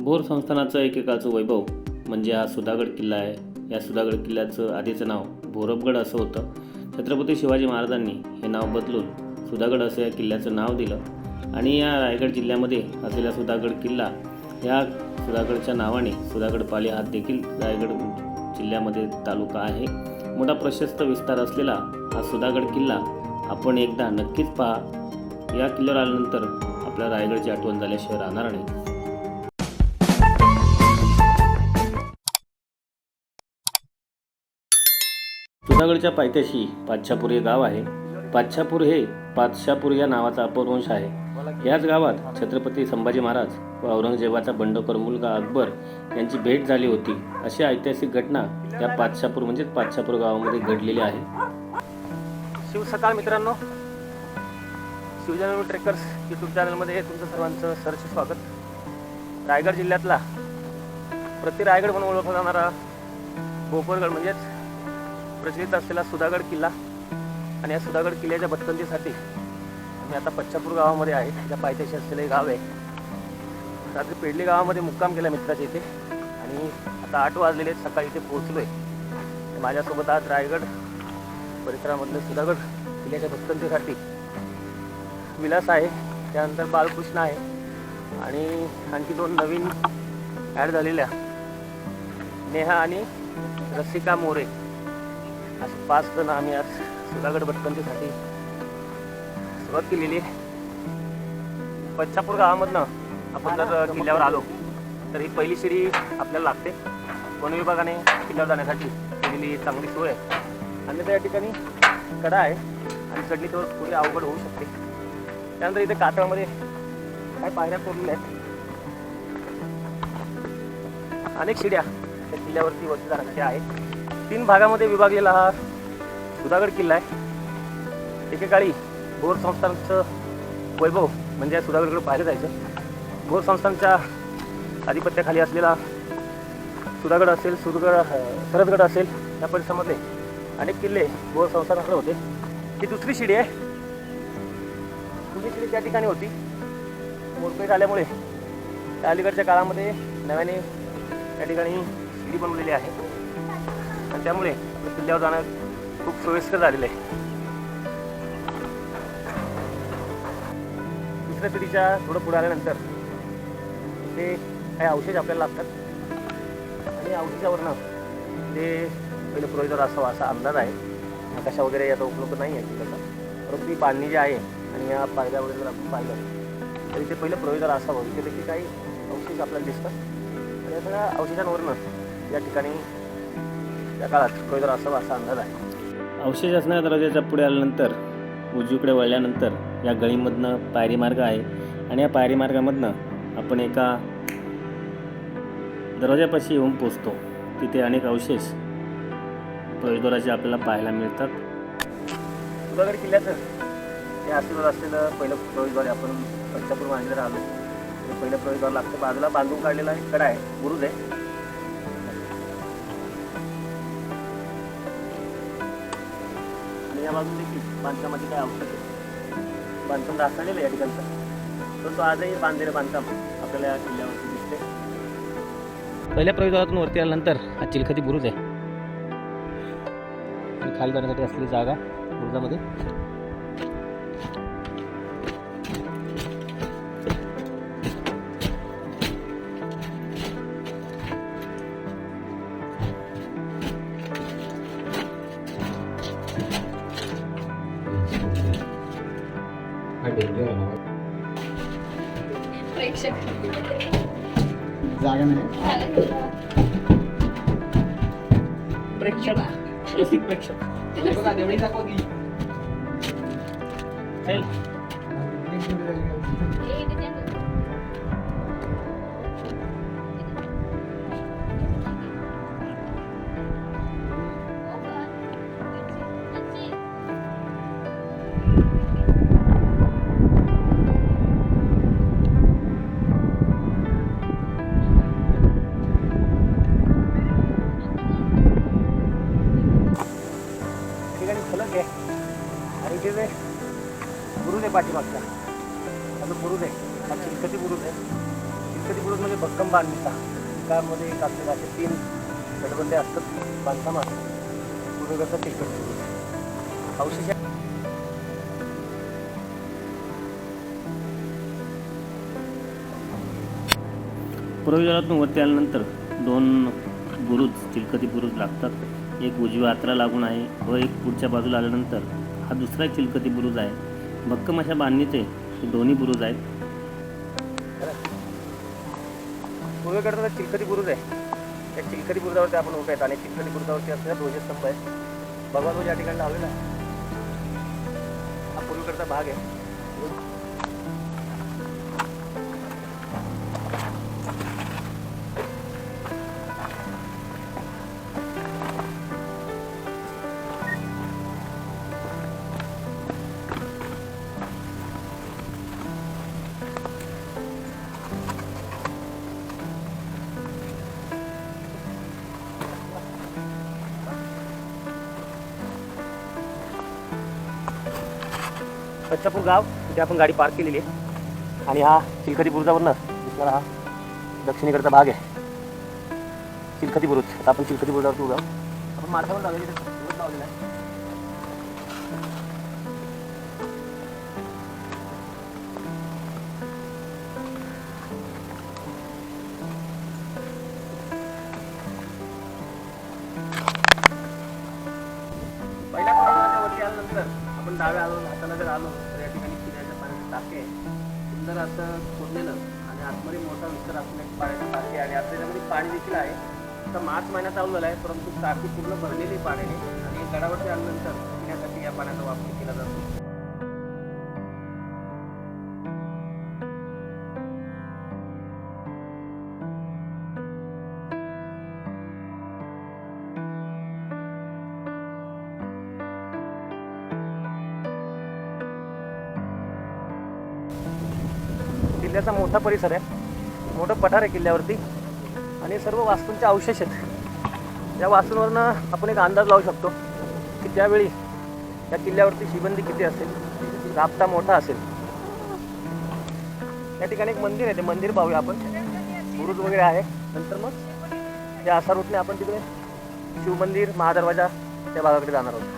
भोर संस्थानाचं एकेकाळचं वैभव म्हणजे हा सुधागड किल्ला आहे. या सुधागड किल्ल्याचं आधीचं नाव भोरबगड असं होतं. छत्रपती शिवाजी महाराजांनी हे नाव बदलून सुधागड असं या किल्ल्याचं नाव दिलं. आणि या रायगड जिल्ह्यामध्ये असलेला सुधागड किल्ला या सुधागडच्या नावाने सुधागड पाली हा देखील रायगड जिल्ह्यामध्ये तालुका आहे. मोठा प्रशस्त विस्तार असलेला हा सुधागड किल्ला आपण एकदा नक्कीच पहा. या किल्ल्यावर आल्यानंतर आपल्या रायगडची आठवण झाल्याशिवाय राहणार नाही. सुधागडच्या पायथ्याशी पाच्छापूर हे गाव आहे. पाच्छापूर हे पातशापूर या नावाचा अपभ्रंश आहे. याच गावात छत्रपती संभाजी महाराज व औरंगजेबाचा बंडखोर मुलगा अकबर यांची भेट झाली होती. अशी ऐतिहासिक घटना या पातशापूर म्हणजेच पातशापूर गावामध्ये घडलेली आहे. शिवसकाळ मित्रांनो. शिवजन ट्रेकर्स यूट्यूब चॅनलमध्ये तुमचं सर्वांचं सरचे स्वागत. रायगड जिल्ह्यातला प्रति रायगड म्हणून ओळखला जाणारा भोपरगड म्हणजेच प्रचलित असलेला सुधागड किल्ला आणि या सुधागड किल्ल्याच्या भटकंतीसाठी मी आता पच्चापूर गावामध्ये आहे त्या पायथ्याशी असलेलं गाव आहे. रात्री पेडली गावामध्ये मुक्काम केला मित्राच्या इथे. आणि आता आठ वाजलेले सकाळी इथे पोहोचलो आहे माझ्यासोबत आज रायगड परिसरामधलं सुधागड किल्ल्याच्या भटकंतीसाठी विलास आहे. त्यानंतर बालकृष्ण आहे. आणि आणखी दोन नवीन ॲड झालेल्या नेहा आणि रसिका मोरे. असे पाच जण आम्ही आज सुधागड भटकंतीसाठी सुरुवात केलेली आहे. गावामधनं आपण जर किल्ल्यावर आलो तर ही पहिली शिडी आपल्याला लागते. वन विभागाने किल्ल्यावर जाण्यासाठी केलेली चांगली सोय आहे. आणि त्या ठिकाणी कडा आहे आणि चढणी तर थोडी अवघड होऊ शकते. त्यानंतर इथे कातळामध्ये काय पायऱ्या कोरलेल्या आहेत. अनेक शिड्या त्या किल्ल्यावरती वरती जाण्यासाठी आहे तीन भागामध्ये विभागलेला हा सुधागड किल्ला आहे. एकेकाळी भोर संस्थानचं वैभव म्हणजे या सुधागडकडे पाहिलं जायचं. भोर संस्थानच्या आधिपत्याखाली असलेला सुधागड असेल सुरगड सरदगड असेल या परिसरामधले अनेक किल्ले भोर संस्थानाकडे होते. ही दुसरी शिडी आहे. दुसरी शिडी त्या ठिकाणी होती. मोडपेट आल्यामुळे त्या अलीकडच्या काळामध्ये नव्याने त्या ठिकाणी शिडी बनवलेली आहे. आणि त्यामुळे किल्ल्यावर जाणं खूप सोयीस्कर झालेलं आहे. दुसऱ्या पिढीच्या थोडं पुढे आल्यानंतर ते काही अवशेष आपल्याला लागतात. आणि अवशेषावरनं ते पहिलं पुरोहितर असावा असा अंदाज आहे. नकाशा वगैरे याचा उपलब्ध नाही आहे तिकडचा. परंतु ती बांधणी जी आहे आणि या पायऱ्या वगैरे जर आपण पाहिलं तर इथे पहिलं प्रोजेक्टर असावं. इथे देखील काही अवशेष आपल्याला दिसतात. आणि या सगळ्या अवशेषांवरनं या ठिकाणी त्या काळात प्रोजेक्टर असावा असा अंदाज आहे. अवशेष असणाऱ्या दरवाजाच्या पुढे आल्यानंतर उजवीकडे वळल्यानंतर या गळीमधनं पायरी मार्ग आहे आणि या पायरी मार्गामधनं आपण एका दरवाजापाशी येऊन पोचतो. तिथे अनेक अवशेष प्रवेशद्वाराचे आपल्याला पाहायला मिळतात. सुधागड किल्ल्याचं हे आशीर्वाद असलेलं पहिलं प्रवेशद्वार. आपण पंचापूर मांजर आलो पहिलं प्रवेशद्वार लागतं. बाजूला बांधून काढलेला आहे कडा आहे. बुरुज आहे. या बाजूला देखील बांधकामाचे काय अवशेष आहे? बांधकाम रासायनिक या ठिकाणचं. परंतु आजही बांधलेलं बांधकाम आपल्याला या किल्ल्यावरती दिसते पहिल्या प्रवेशद्वारातून वरती आल्यानंतर हा चिलखती बुरुज आहे. खाली जाण्यासाठी असलेली जागा बुरुजामध्ये. चल म्हणजे त्यामध्ये असे तीन गटबंदे असतात बांधकामात पूर्वेकडचा तिकट अवशेष पूर्वजलातून वरती आल्यानंतर दोन बुरुज चिलकती बुरुज लागतात. एक उजव्या हाताला लागून आहे व एक पुढच्या बाजूला आल्यानंतर हा दुसरा एक चिलकती बुरुज आहे. भक्कम अशा बांधणीचे दोन्ही बुरुज आहेत. पूर्वेकडचा जो चिलखती बुरुज आहे. त्या चिलखती बुरुजावरती आपण उभे आहेत आणि चिलखती बुरुजावरती असलेला ध्वजस्तंभ आहे भगवान ध्वज या ठिकाणी लावलेला आहे. हा पूर्वेकडचा भाग आहे. दत्तापूर गाव तिथे आपण गाडी पार्क केलेली आहे. आणि हा चिलखती बुरुजावरनं दिसणारा हा दक्षिणेकडचा भाग आहे. चिलखती बुरुज. आता आपण चिलखती बुरुजावरती उभा आपण मार्गावर लावलेली लावलेला आहे. विस्तार असं खोदलेलं आणि आतमध्ये मोठा विस्तार असलेलं एक पाण्याची टाके आणि आता पाणी देखील आहे. आता मार्च महिना चालू आहे परंतु टाकी पूर्ण भरलेली पाण्याने. आणि गडावरती आल्यानंतर पिण्यासाठी या पाण्याचा वापर केला जातो. किल्ल्याचा मोठा परिसर आहे. मोठं पठार आहे किल्ल्यावरती. आणि सर्व वास्तूंचे अवशेष आहेत. या वास्तूंवरनं आपण एक अंदाज लावू शकतो की त्यावेळी या किल्ल्यावरती शिबंदी किती असेल? राबता मोठा असेल. या ठिकाणी एक मंदिर आहे. ते मंदिर पाहूया आपण. बुरुज वगैरे आहे. नंतर मग त्या असा रूटने आपण तिकडे शिवमंदिर महादरवाजा त्या भागाकडे जाणार आहोत.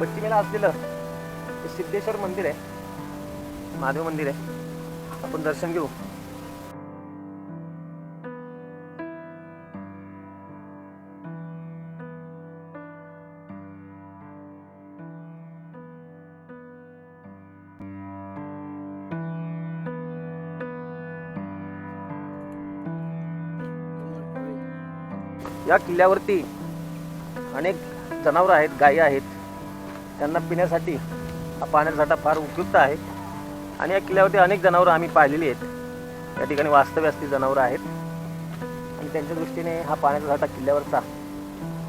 पश्चिमेला असलेलं सिद्धेश्वर मंदिर आहे. महादेव मंदिर आहे. आपण दर्शन घेऊ. या किल्ल्यावरती अनेक जनावरं आहेत गायी आहेत. त्यांना पिण्यासाठी हा पाण्याचा साठा फार उपयुक्त आहे. आणि या किल्ल्यावरती अनेक जनावरं आम्ही पाहिलेली आहेत. या ठिकाणी वास्तव्य जनावरं आहेत. आणि त्यांच्या दृष्टीने हा पाण्याचा साठा किल्ल्यावरचा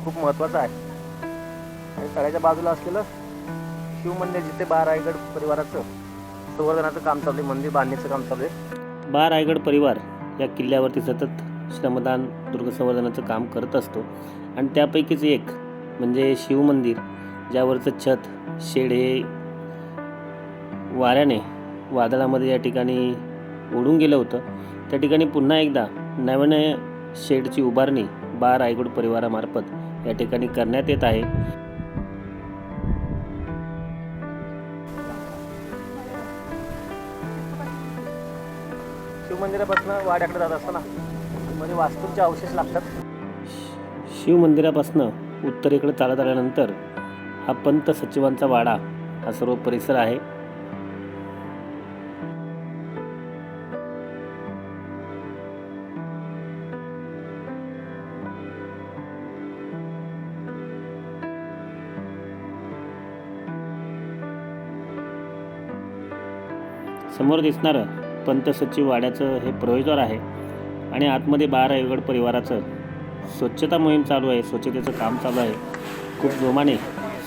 खूप महत्त्वाचा आहे. आणि तळ्याच्या बाजूला असलेलं शिवमंदिर जिथे बा रायगड परिवाराचं संवर्धनाचं काम चालू आहे मंदिर बांधणीचं काम चालू आहे बा रायगड परिवार या किल्ल्यावरती सतत श्रमदान दुर्गसंवर्धनाचं काम करत असतो. आणि त्यापैकीच एक म्हणजे शिवमंदिर ज्यावरचं छत शेड हे वाऱ्याने वादळामध्ये या ठिकाणी उडून गेलं होतं. त्या ठिकाणी पुन्हा एकदा नव्याने शेडची उभारणी बा रायगड परिवारामार्फत या ठिकाणी करण्यात येत आहे. शिवमंदिरापासून वाड्याकडे जात असताना मध्ये वास्तूंचे अवशेष लागतात. शिवमंदिरापासनं उत्तरेकडे चालत आल्यानंतर हा पंत सचिवांचा वाडा हा सर्व परिसर आहे. समोर दिसणारं पंत सचिव वाड्याचं हे प्रवेशद्वार आहे आणि आतमध्ये बारा रायगड परिवाराचं स्वच्छता मोहीम चालू आहे स्वच्छतेचं काम चालू आहे. खूप जोमाने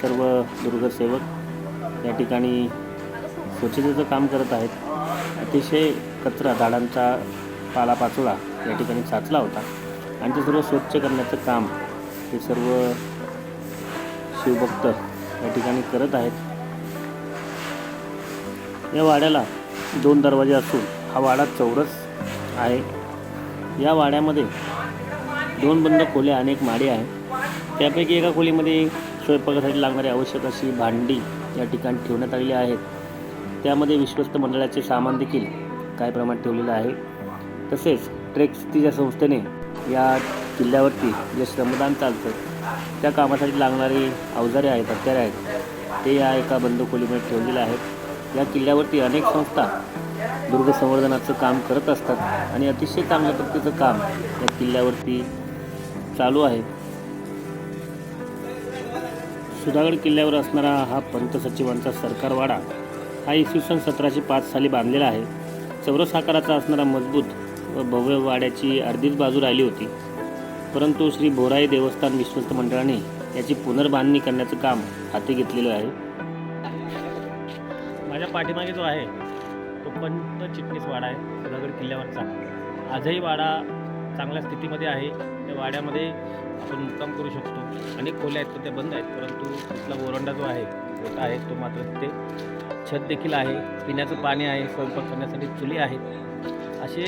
सर्व दुर्गसेवक या ठिकाणी स्वच्छतेचं काम करत आहेत. अतिशय कचरा झाडांचा पालापाचोळा या ठिकाणी साचला होता. आणि ते सर्व स्वच्छ करण्याचं काम हे सर्व शिवभक्त या ठिकाणी करत आहेत. या वाड्याला दोन दरवाजे असून हा वाडा चौरस आहे. या वाड्यामध्ये दोन बंद खोल्या आणि एक माडी आहे त्यापैकी एका खोलीमध्ये स्वयंपाकासाठी लागणारी आवश्यक अशी भांडी या ठिकाणी ठेवण्यात आलेली आहेत. त्यामध्ये विश्वस्त मंडळाचे सामान देखील काही प्रमाणात ठेवलेलं आहे. तसेच ट्रेक्सची ज्या संस्थेने या किल्ल्यावरती जे श्रमदान चालतं. त्या कामासाठी लागणारी अवजारे आहेत हत्यारे आहेत. ते या एका बंद खोलीमध्ये ठेवलेले आहेत. या किल्ल्यावरती अनेक संस्था दुर्ग संवर्धनाचं काम करत असतात आणि अतिशय चांगल्या पद्धतीचं काम या किल्ल्यावरती चालू आहे. सुधागड किल्ल्यावर असणारा हा पंत सचिवांचा सरकारवाडा हा इसवी सन सतराशे पाच साली बांधलेला आहे. चौरस आकाराचा असणारा मजबूत व भव्य वाड्याची अर्धीच बाजू राहिली होती. परंतु श्री भोराई देवस्थान विश्वस्त मंडळाने याची पुनर्बांधणी करण्याचं काम हाती घेतलेलं आहे. माझ्या पाठीमागे जो आहे तो पंत चिटणीस वाडा आहे सुधागड किल्ल्यावरचा. आजही वाडा चांगल्या स्थितीमध्ये आहे. त्या वाड्यामध्ये आपण मुक्काम करू शकतो. अनेक खोल्या आहेत तर त्या बंद आहेत. परंतु तिथला ओरंडा जो आहे मोठा आहे तो मात्र तिथे छत देखील आहे. पिण्याचं पाणी आहे स्वयंपाक करण्यासाठी चुली आहेत. असे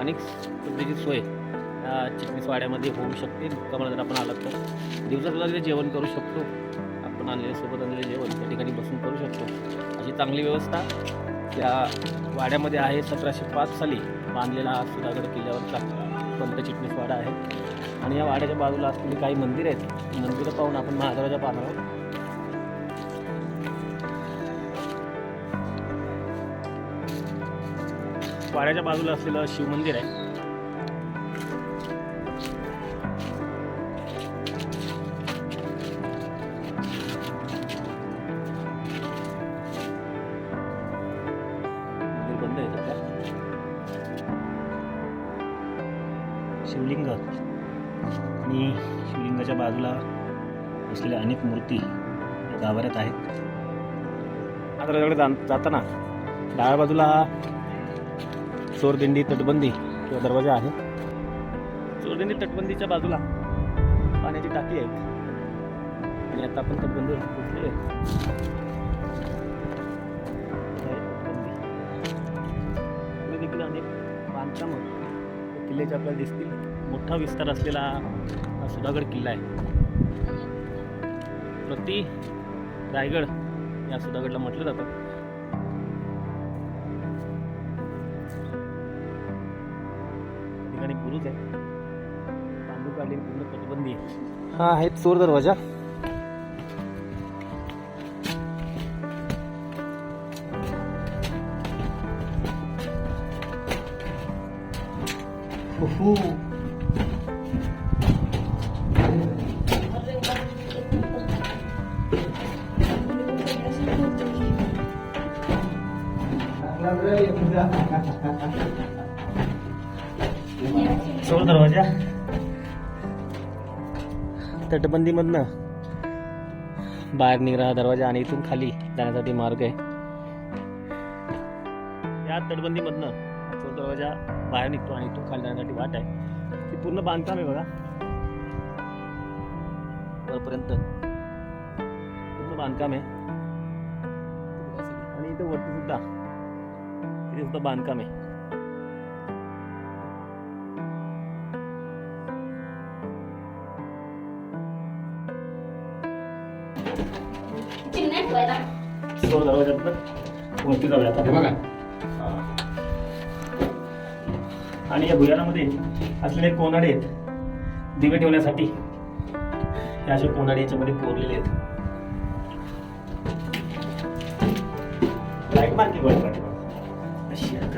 अनेक पद्धतीची सोय या चिटणीस वाड्यामध्ये होऊ शकते. मुक्कामाला जर आपण आलात तर. दिवसासुद्धा तिथे जेवण करू शकतो. आणलेले सोबत आणलेले जेवण त्या ठिकाणी बसून करू शकतो. अशी चांगली व्यवस्था त्या वाड्यामध्ये आहे. सतराशे पाच साली बांधलेला हा सुधागड किल्ल्यावरचा पंत चिटणीस वाडा आहे. आणि या वाड्याच्या बाजूला असलेली काही मंदिर आहेत. मंदिरं पाहून आपण महादेवाच्या पाहणार आहोत वाड्याच्या बाजूला असलेलं शिवमंदिर आहे. शिवलिंग. आणि शिवलिंगाच्या बाजूला असलेल्या अनेक मूर्ती या गाभाऱ्यात आहेत. आता त्याच्याकडे जा- जाताना डाव्या बाजूला चोरदिंडी तटबंदी किंवा दरवाजा आहे. चोरदिंडी तटबंदीच्या बाजूला पाण्याची टाकी आहे आणि आता आपण तटबंदी पोहोचलेलो आहे. देखील अनेक बांधकामं किल्ल्याचे आपल्याला दिसतील मोठा विस्तार असलेला सुधागड किल्ला आहे. प्रति रायगड या सुधागडला म्हटलं जातं. ठिकाणी बुरुज आहे. बांधू काढलेली पूर्ण तटबंदी आहे. हा आहे चोर दरवाजा. चोर दरवाजा. तटबंदीमधनं बाहेर निघणारा दरवाजा आणि इथून खाली जाण्यासाठी मार्ग आहे. या तटबंदीमधनं चोर दरवाजा बाहेर निघतो आणि इथून खाली जाण्यासाठी वाट आहे. ती पूर्ण बांधकाम आहे बघा. वरपर्यंत. पूर्ण बांधकाम आहे. आणि इथं वरती सुद्धा. सुद्धा बांधकाम आहे. वरती जाऊया आता हे बघा. आणि या भुयारामध्ये असलेले कोनाडे आहेत दिवे ठेवण्यासाठी. हे असे कोनाडे याच्यामध्ये कोरलेले आहेत. लाइट मारकी बघ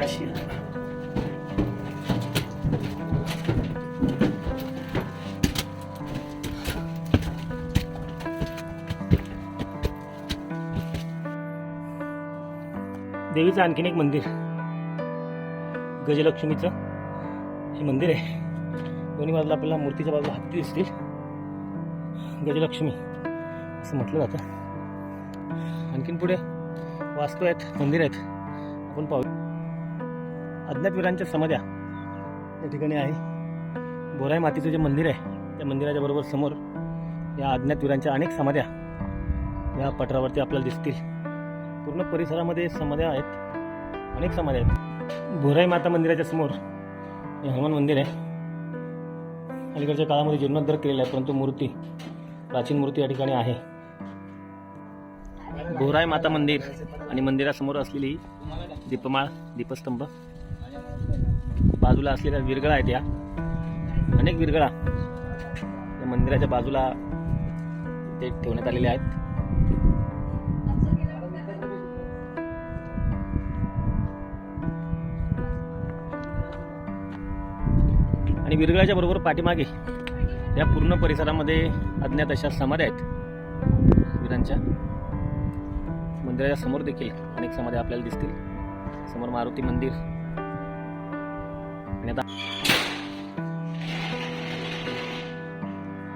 पाठीमागं. देवीचं आणखीन एक मंदिर. गजलक्ष्मीचं. हे मंदिर आहे. दोन्ही बाजूला आपल्याला मूर्तीच्या बाजूला हत्ती दिसतील. गजलक्ष्मी. असं म्हटलं जातं. आणखीन पुढे वास्तू आहेत मंदिर आहेत. आपण पाहू. अज्ञातवीरांच्या समाध्या. या ठिकाणी आहे. बोराई मातीचं जे मंदिर आहे त्या मंदिराच्या बरोबर समोर या अज्ञातवीरांच्या अनेक समाध्या या पठारावरती आपल्याला दिसतील. पूर्ण परिसरामध्ये समाध्या आहेत. अनेक समाध्या आहेत. बोराई माता मंदिराच्या समोर हे हनुमान मंदिर आहे. अलीकडच्या काळामध्ये जीर्णोद्धार केलेला आहे परंतु मूर्ती प्राचीन मूर्ती या ठिकाणी आहे. गोराय माता मंदिर आणि मंदिरासमोर असलेली दीपमाळ दीपस्तंभ बाजूला असलेल्या विरगळा आहेत या. अनेक विरगळा या मंदिराच्या बाजूला ते ठेवण्यात आलेले आहेत. आणि विरगळाच्या बरोबर पाठीमागे या पूर्ण परिसरामध्ये अज्ञात अशा समाध्या आहेत. वीरांच्या. मंदिराच्या समोर देखील अनेक समाध्या आपल्याला दिसतील. समोर मारुती मंदिर आणि आता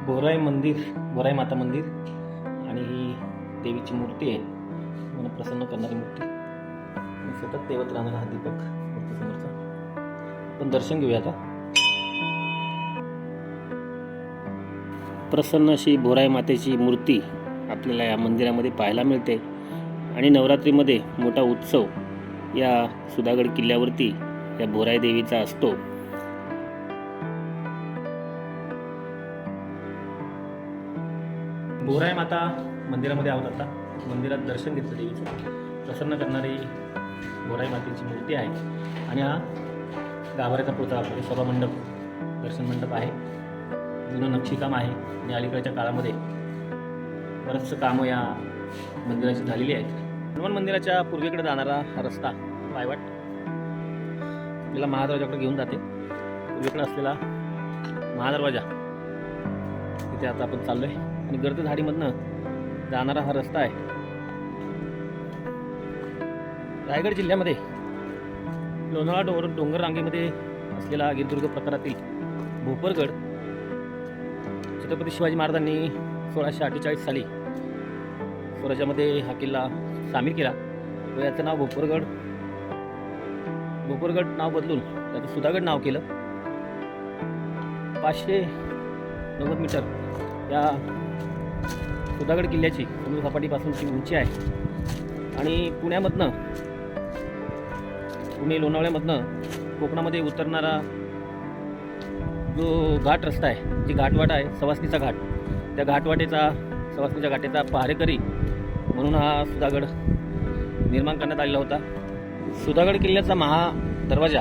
बोराई मंदिर बोराई माता मंदिर आणि ही देवीची मूर्ती आहे. मन प्रसन्न करणारी मूर्ती. सतत तेवत राहणारा हा दीपक मूर्तीसमोरचा. पण दर्शन घेऊया आता. प्रसन्न अशी बोराई मातेची मूर्ती आपल्याला या मंदिरामध्ये पाहायला मिळते. आणि नवरात्रीमध्ये मोठा उत्सव या सुधागड किल्ल्यावरती या बोराई देवीचा असतो. बोराय माता मंदिरामध्ये आहोत आता मंदिरात दर्शन घेतलं देवीचं. प्रसन्न करणारी बोराई मातेची मूर्ती आहे. आणि हा गाभाऱ्याचा पुढचा आपले सभा मंडप दर्शन मंडप आहे. जुनं नक्षीकाम आहे. आणि अलीकडच्या काळामध्ये बरंचसं कामं या मंदिराची झालेली आहेत. हनुमान मंदिराच्या पूर्वेकडे जाणारा हा रस्ता पायवाट आपल्याला महादरवाजाकडे घेऊन जाते. पूर्वेकडे असलेला महादरवाजा. तिथे आता आपण चाललोय. आणि गर्द झाडीमधनं जाणारा हा रस्ता आहे. रायगड जिल्ह्यामध्ये लोणावळा डोंगर डोंगर रांगेमध्ये असलेला गिरदुर्ग प्रकारातील भोपरगड. छत्रपती शिवाजी महाराजांनी सोळाशे अठ्ठेचाळीस साली स्वराज्यामध्ये हा किल्ला सामील केला. व याचं नाव भोपरगड भोपरगड नाव बदलून त्याचं सुधागड नाव केलं. पाचशे नव्वद मीटर या सुधागड किल्ल्याची समुद्रसपाटीपासूनची उंची आहे. आणि पुण्यामधनं पुणे लोणावळ्यामधनं कोकणामध्ये उतरणारा जो घाट रस्ता आहे जी घाटवाट आहे सवासनीचा घाट त्या घाटवाटेचा सवासनीच्या घाटेचा पहारेकरी म्हणून हा सुधागड निर्माण करण्यात आलेला होता. सुधागड किल्ल्याचा महा दरवाजा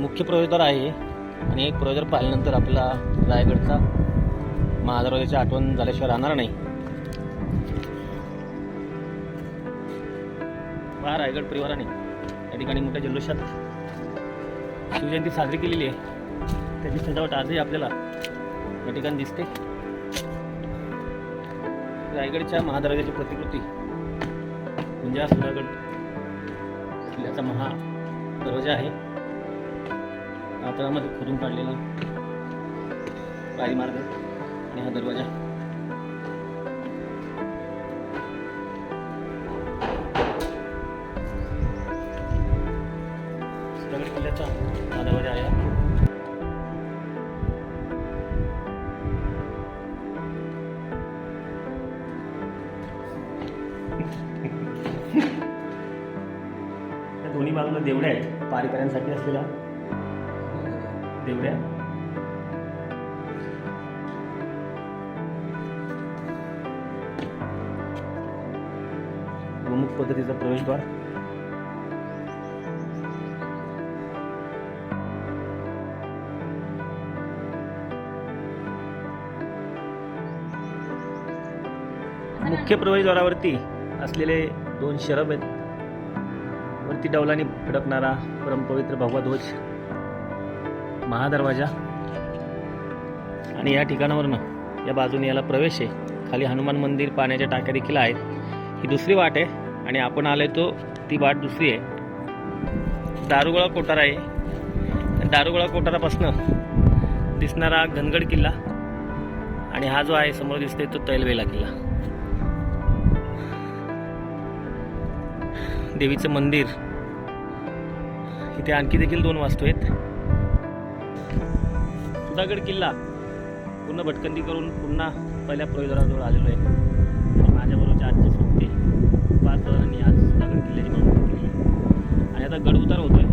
मुख्य प्रवेशद्वार आहे आणि एक प्रवेशद्वार पाहिल्यानंतर आपला रायगडचा महादरवाजाची आठवण झाल्याशिवाय राहणार नाही. पहा रायगड परिवाराने या ठिकाणी मोठ्या जल्लोषात शिवजयंती साजरी केलेली आहे. त्याची सजावट आजही आपल्याला या ठिकाणी दिसते. रायगडच्या महादरवाजाची प्रतिकृती म्हणजे हा सुधागड किल्ल्याचा महा दरवाजा आहे. कातळामध्ये खोदून काढलेला मार्ग आणि हा दरवाजा वारकऱ्यांसाठी असलेल्या देवड्या गोमुख पद्धतीचा प्रवेशद्वार. मुख्य प्रवेशद्वारावरती असलेले दोन शरब आहेत. वरती डौलाने फडकणारा परमपवित्र भगवा ध्वज महादरवाजा. आणि या ठिकाणावरनं या बाजूने याला प्रवेश आहे. खाली हनुमान मंदिर पाण्याच्या टाक्या देखील आहेत. ही दुसरी वाट आहे आणि आपण आलोय तो ती वाट दुसरी आहे. दारुगोळा कोठार आहे. दारुगोळा कोठारापासनं दिसणारा घनगड किल्ला आणि हा जो आहे समोर दिसतोय तो तैलवेला किल्ला. देवीचं मंदिर. इथे आणखी देखील दोन वास्तू आहेत. सुधागड किल्ला. पूर्ण भटकंती करून पुन्हा पहिल्या प्रवेशद्वाराजवळ आलेलो आहे. आणि माझ्याबरोबरचे आजचे सोबते पाच जणांनी आज सुधागड किल्ल्याची मागणी केली. आणि आता गड उतार होतोय.